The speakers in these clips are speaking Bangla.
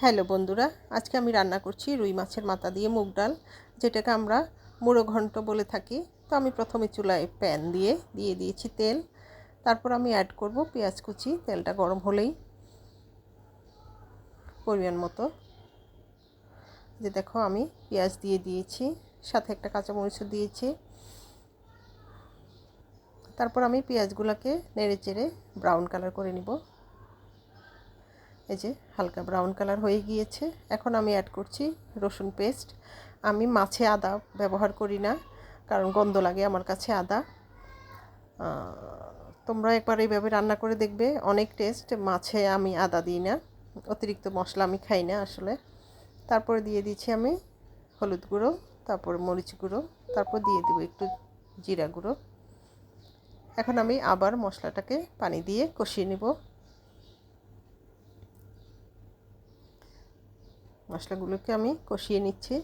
হ্যালো বন্ধুরা, আজকে আমি রান্না করছি রুই মাছের মাথা দিয়ে মুগ ডাল, যেটাকে আমরা মুড়ো ঘন্ট বলে থাকি। তো আমি প্রথমে চুলায় প্যান দিয়ে দিয়ে দিয়েছি তেল। তারপর আমি অ্যাড করব পেঁয়াজ কুচি, তেলটা গরম হলেই পরিমাণ মতো। যে দেখো আমি পেঁয়াজ দিয়ে দিয়েছি, সাথে একটা কাঁচামরিচও দিয়েছি। তারপর আমি পেঁয়াজগুলোকে নেড়ে চেড়ে ব্রাউন কালার করে নিব। এই যে হালকা ব্রাউন কালার হয়ে গিয়েছে। এখন আমি অ্যাড করছি রসুন পেস্ট আমি মাছে আদা ব্যবহার করি না, কারণ গন্ধ লাগে আমার কাছে আদা। তোমরা একবার এইভাবে রান্না করে দেখবে, অনেক টেস্ট মাছে আমি আদা দিই না, অতিরিক্ত মশলা আমি খাই না আসলে। তারপরে দিয়ে দিচ্ছি আমি হলুদ গুঁড়ো, তারপর মরিচ গুঁড়ো, তারপর দিয়ে দেবো একটু জিরা গুঁড়ো। এখন আমি আবার মশলাটাকে পানি দিয়ে কষিয়ে নেব। মশলাগুলোকে আমি কষিয়ে নিচ্ছি।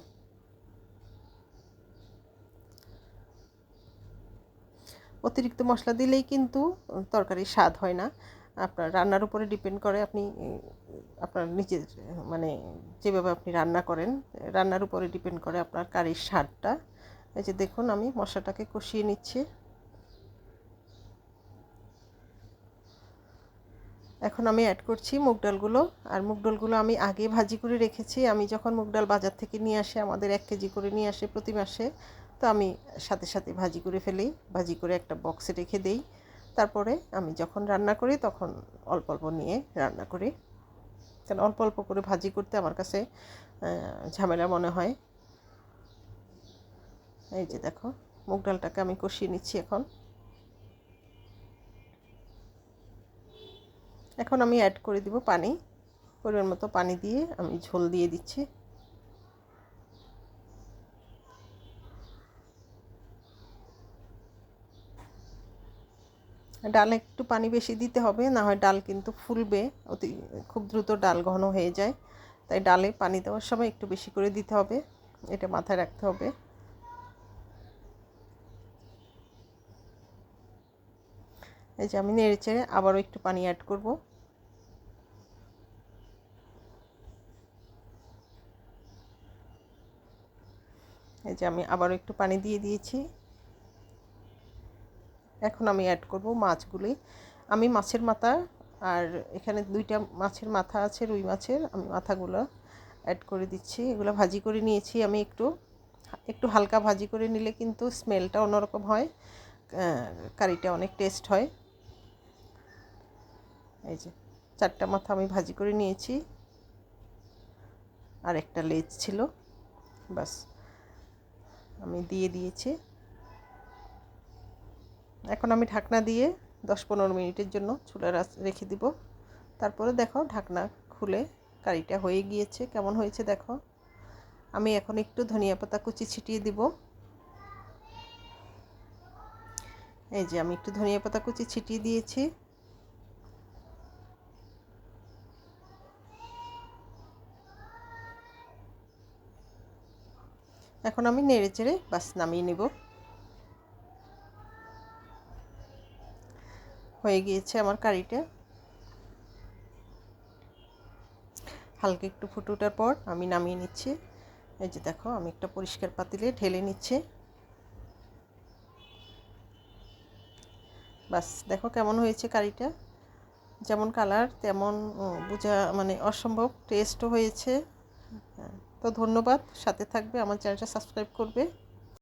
অতিরিক্ত মশলা দিলেই কিন্তু তরকারির স্বাদ হয় না। আপনার রান্নার উপরে ডিপেন্ড করে আপনি, আপনার নিজের মানে যেভাবে আপনি রান্না করেন, রান্নার উপরে ডিপেন্ড করে আপনার কারির স্বাদটা। এই যে দেখুন, আমি মশলাটাকে কষিয়ে নিচ্ছি। এখন আমি অ্যাড করছি মুগ ডালগুলো। আর মুগ ডালগুলো আমি আগে ভাজি করে রেখেছি। আমি যখন মুগ ডাল বাজার থেকে নিয়ে আসে, আমাদের এক কেজি করে নিয়ে আসে প্রতি মাসে, তো আমি সাথে সাথে ভাজি করে ফেলি। ভাজি করে একটা বক্সে রেখে দেই। তারপরে আমি যখন রান্না করি, তখন অল্প অল্প নিয়ে রান্না করি। কারণ অল্প অল্প করে ভাজি করতে আমার কাছে ঝামেলা মনে হয়। এই যে দেখো, মুগ ডালটাকে আমি কষিয়ে নিচ্ছি এখন। এখন আমি অ্যাড করে দিব পানি। পরিমাণ মতো পানি দিয়ে আমি ঝোল দিয়ে দিচ্ছি। ডালে একটু পানি বেশি দিতে হবে, না হয় ডাল কিন্তু ফুলবে, অতি খুব দ্রুত ডাল ঘন হয়ে যায়। তাই ডালে পানি দেওয়ার সময় একটু বেশি করে দিতে হবে, এটা মাথায় রাখতে হবে। এই যে আমি নেড়ে চেড়ে আবারও একটু পানি অ্যাড করব। এই যে আমি আবারও একটু পানি দিয়ে দিয়েছি। এখন আমি অ্যাড করব মাছগুলি। আমি মাছের মাথা আর এখানে দুইটা মাছের মাথা আছে, রুই মাছের, আমি মাথাগুলো অ্যাড করে দিচ্ছি। এগুলো ভাজি করে নিয়েছি আমি একটু। একটু হালকা ভাজি করে নিলে কিন্তু স্মেলটা অন্যরকম হয় কারিটা অনেক টেস্ট হয়। এই যে, চারটা মাথা আমি ভাজি করে নিয়েছি। আর একটা লেজ ছিল বাস আমি দিয়ে দিয়েছি। এখন আমি ঢাকনা দিয়ে দশ পনেরো মিনিটের জন্য চুলা রেখে দিব। তারপরে দেখো ঢাকনা খুলে কারিটা হয়ে গিয়েছে। কেমন হয়েছে দেখো? আমি এখন একটু ধনিয়া পাতা কুচি ছিটিয়ে দিব। এই যে, আমি একটু ধনিয়া পাতা কুচি ছিটিয়ে দিয়েছি। এখন আমি নেড়ে চেড়ে বাস নামিয়ে নেব। হয়ে গিয়েছে আমার কারিটা। হালকা একটু ফুটে ওঠার পর আমি নামিয়ে নিচ্ছি। এই যে দেখো, আমি একটা পরিষ্কার পাতিলে ঢেলে নিচ্ছি। বাস, দেখো কেমন হয়েছে কারিটা। যেমন কালার, তেমন বোঝা মানে অসম্ভব টেস্টও হয়েছে। তো ধন্যবাদ সাথে থাকবে আমার চ্যানেলটা সাবস্ক্রাইব করবে।